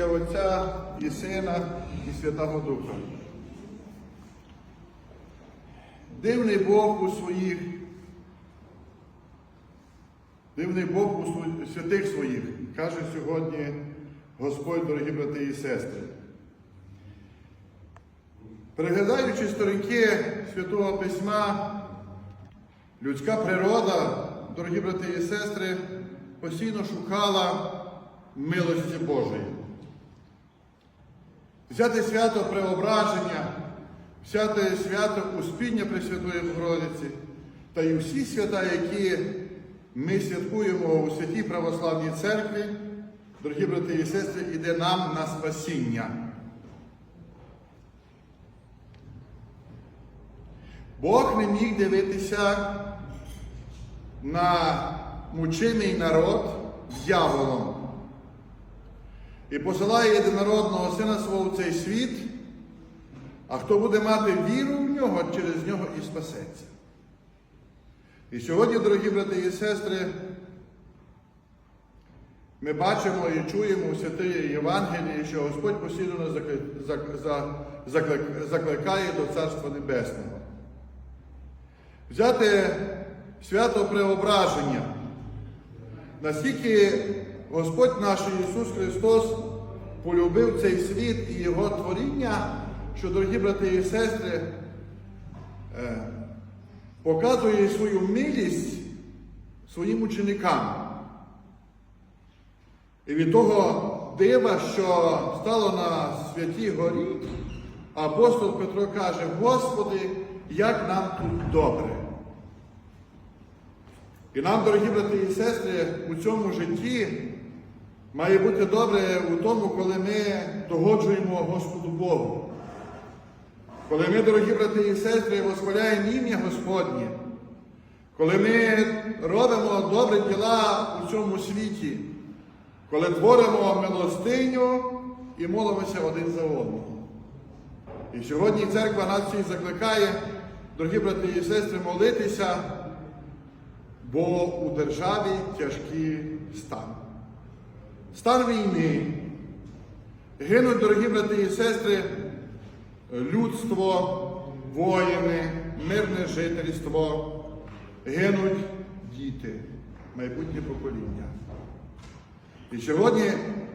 ім'я Отця і Сина, і Святого Духа. Дивний Бог у своїх, дивний Бог у святих своїх, каже сьогодні Господь, дорогі брати і сестри. Переглядаючи сторінки Святого Письма, людська природа, дорогі брати і сестри, постійно шукала милості Божої. Взяти свято преображення, взяти свято Успіння Пресвятої Богородиці та й усі свята, які ми святкуємо у святій православній церкві, дорогі брати і сестри, іде нам на спасіння. Бог не міг дивитися на мучений народ дьяволом і посилає єдинородного сина свого в цей світ, а хто буде мати віру в нього, через нього і спасеться. І сьогодні, дорогі брати і сестри, ми бачимо і чуємо у святій Євангелії, що Господь постійно закликає до Царства Небесного. Взяти свято преображення, наскільки Господь наш Ісус Христос полюбив цей світ і Його творіння, що, дорогі брати і сестри, е, показує свою милість своїм ученикам. І від того дива, що стало на святій горі, апостол Петро каже, Господи, як нам тут добре. І нам, дорогі брати і сестри, у цьому житті має бути добре у тому, коли ми догоджуємо Господу Богу. Коли ми, дорогі брати і сестри, восхваляємо ім'я Господнє, коли ми робимо добрі діла у цьому світі, коли творимо милостиню і молимося один за одного. І сьогодні церква нас закликає, дорогі брати і сестри, молитися, бо у державі тяжкий стан. Стан війни. Гинуть, дорогі брати і сестри, людство, воїни, мирне жительство, гинуть діти, майбутнє покоління. І сьогодні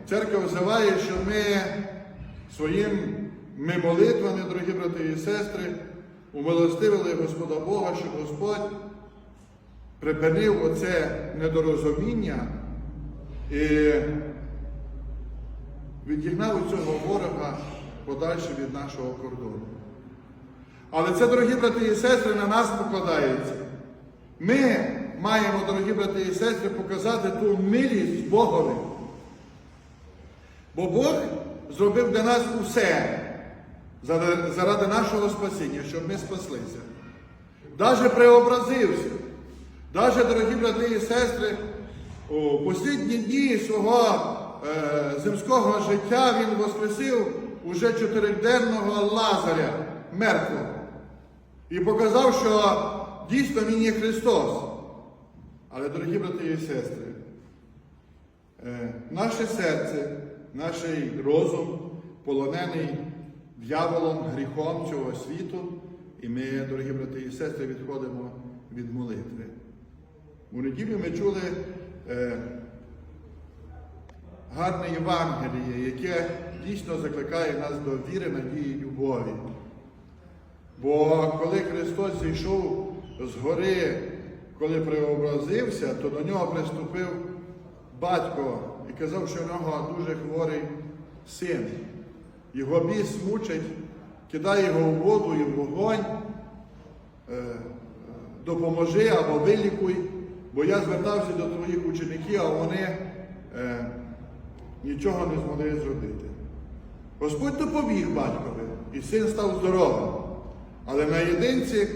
церква взиває, що ми своїми молитвами, дорогі брати і сестри, умилостивили Господа Бога, щоб Господь припинив оце недорозуміння і відігнав у цього ворога подальше від нашого кордону. Але це, дорогі брати і сестри, на нас покладається. Ми маємо, дорогі брати і сестри, показати ту милість Богові. Бо Бог зробив для нас усе заради нашого спасіння, щоб ми спаслися. Даже преобразився. Даже, дорогі брати і сестри, у послідні дні свого земського життя він воскресив уже чотириденного Лазаря мертвого. І показав, що дійсно він є Христос. Але, дорогі брати і сестри, е, наше серце, наш розум полонений дьяволом, гріхом цього світу, і ми, дорогі брати і сестри, відходимо від молитви. У неділю ми чули е, гарне Євангеліє, яке дійсно закликає нас до віри, надії і любові. Бо коли Христос зійшов з гори, коли преобразився, то до нього приступив батько і казав, що в нього дуже хворий син. Його біс мучить, кидає його в воду і в вогонь, е, допоможи або вилікуй, бо я звертався до твоїх учеників, а вони е, нічого не змогли зробити. Господь допоміг батькові, і син став здоровим. Але наєдинці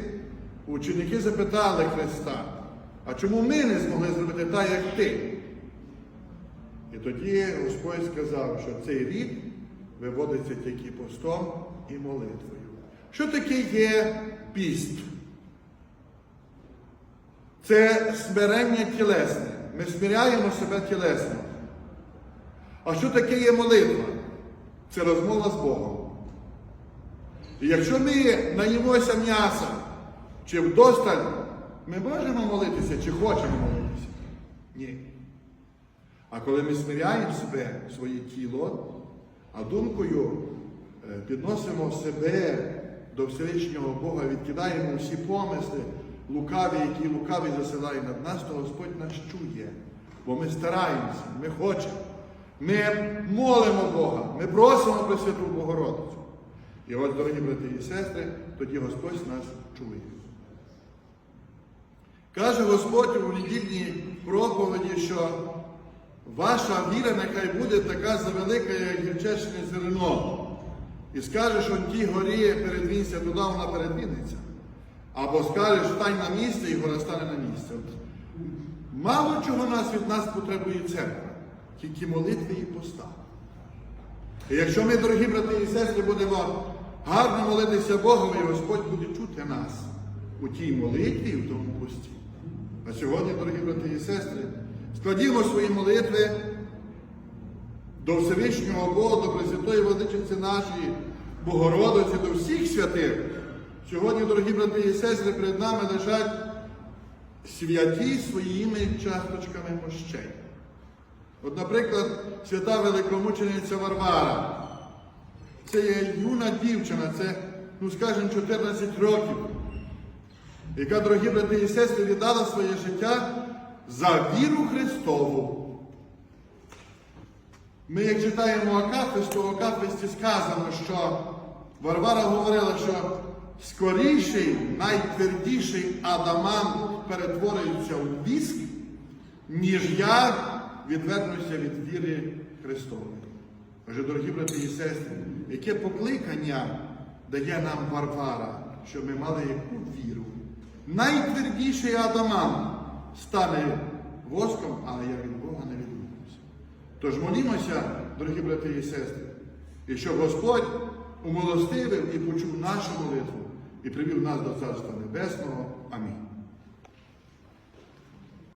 ученики запитали Христа, а чому ми не змогли зробити так, як ти? І тоді Господь сказав, що цей рік виводиться тільки постом і молитвою. Що таке є піст? Це смирення тілесне. Ми смиряємо себе тілесно. А що таке є молитва? це розмова з Богом. І якщо ми наїмося м'яса чи вдосталь, ми можемо молитися чи хочемо молитися? Ні. А коли ми смиряємо себе, своє тіло, а думкою е, підносимо себе до Всевишнього Бога, відкидаємо всі помисли лукаві, які лукаві засилає над нас, то Господь нас чує. Бо ми стараємося, ми хочемо. Ми молимо Бога, ми просимо Пресвяту Богородицю. І ось, дорогі брати і сестри, тоді Господь нас чує. Каже Господь у недільній проповіді, що ваша віра нехай буде така завелика, як гірчечне зерно. І скаже, що в тій горі передвінься, туди вона передвінеться. Або скажеш, стань на місце, і гора стане на місце. От Мало чого нас від нас потребує церква, тільки молитви і поста. І якщо ми, дорогі брати і сестри, будемо гарно молитися Богові, Господь буде чути нас у тій молитві і в тому пості. А сьогодні, дорогі брати і сестри, складімо свої молитви до Всевишнього Бога, до Пресвятої Владичиці нашої, Богородиці, до всіх святих. Сьогодні, дорогі брати і сестри, перед нами лежать святі своїми часточками мощей. От, наприклад, свята великомучениця Варвара. Це є юна дівчина, це, ну скажімо, 14 років, яка, дорогі брати і сестри, віддала своє життя за віру Христову. Ми, як читаємо Акафист, то в Акафисті сказано, що Варвара говорила, що скоріший, найтвердіший адамант перетворюється у віск, ніж я відвернуся від віри Христової. Отже, дорогі брати і сестри, яке покликання дає нам Варвара, щоб ми мали яку віру? Найтвердіший адамант стане воском, але я від Бога не відмовлюся. Тож молімося, дорогі брати і сестри, і щоб Господь умилостивив і почув нашу молитву і привів нас до Царства Небесного. Амінь.